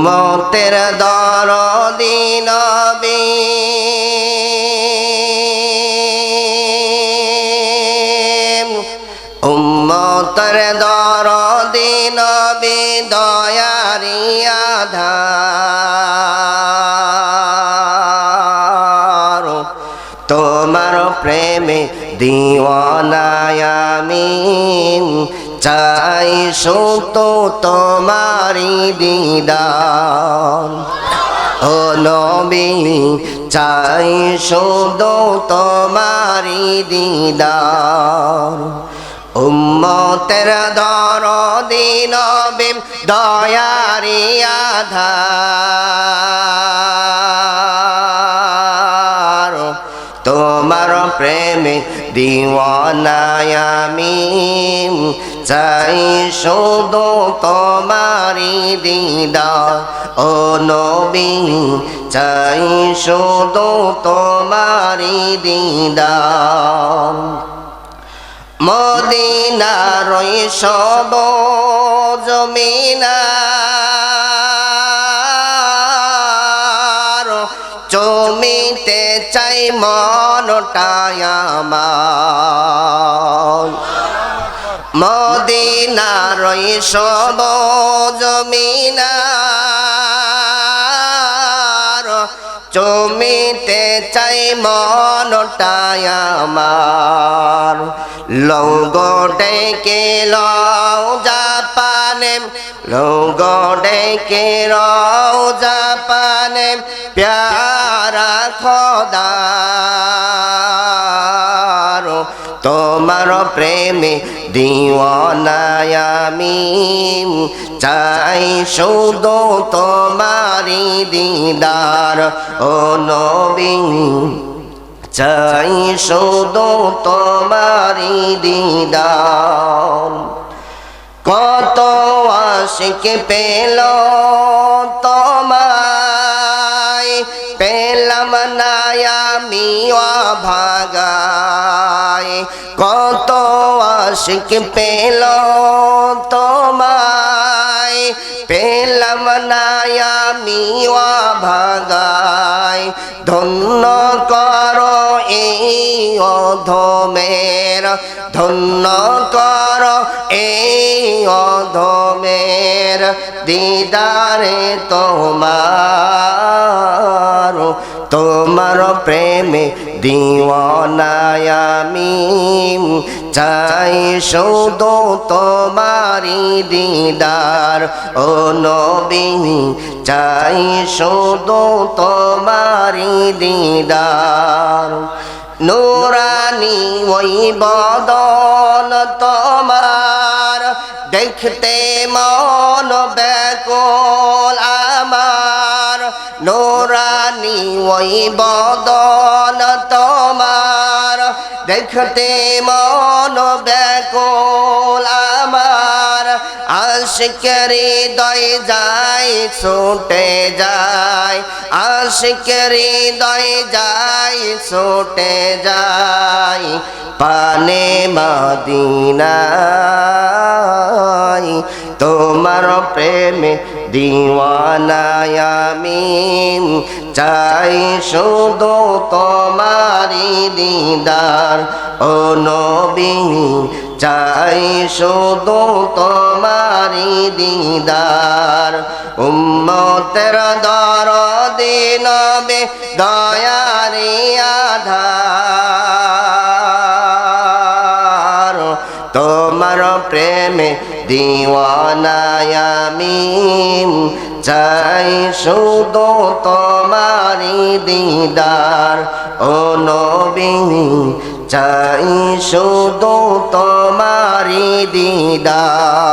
উম্মতের দরদি নবী। উম্মতের দরদি নবী দয়ারি আধার। তোমার প্রেমে দিওয়ানায় আমি চাই তো তোমারি দিদার। ও নবী, চাই শুধু তোমারি দিদার। উম্মতের দর দিন দয়ারি আধার। তোমার প্রেমে দিওয়ানায় আমি চাই শুধু তোমারি দিদা ও নবী, চাই শুধু তোমারি দিদা মদিনার সব জমিনার জমিতে চাই মনটায় আমার। মদিনার সব জমিনার জমিতে চাই মনটায় আমার। লৌগ ডেকে লও জাপানে, লৌগ ডেকে রও জাপানে, প্যারা খোদার, তোমার প্রেমে দিওয়ানায় আমি চাই শুধু তোমারি দিদার, ও নবী। চাই শুধু তোমারি দিদার। কত আশিক পেল তোমায়। পেলাম না আমি ভাগায় কত আশিক পেল তোমায়। পেলাম না আমি ভাগায় ধন্য কর এই অধমের। ধন্য কর অধমের দিদারে তোমার তোমার প্রেমে দিওয়ানায় আমি চাই শুধু তোমারি দিদার ও নবী, চাই শুধু তোমারি দিদার। নুরানি ওই বদন তোমার দেখতে মন ব্যাকুল আমার। নোরানি ওই বদন তোমার। দেখতে মন ব্যাকুল আমার। আশিকরি দয় যায়, ছুটে যায়। আশিকরি দয় যায়, ছুটে যায়। পানে মদিনায় তোমার প্রেমে দিওয়ানায় আমি চাই শুধু তোমারি দিদার। ও নবী, চাই শুধু তোমারি দিদার। উম্মতের দর দিনবে দয়ারি আধার। তোমার প্রেমে দিওয়ানায় আমি চাই শুধু তোমারি দিদার ও নবী। চাই শুধু তোমারি দিদার।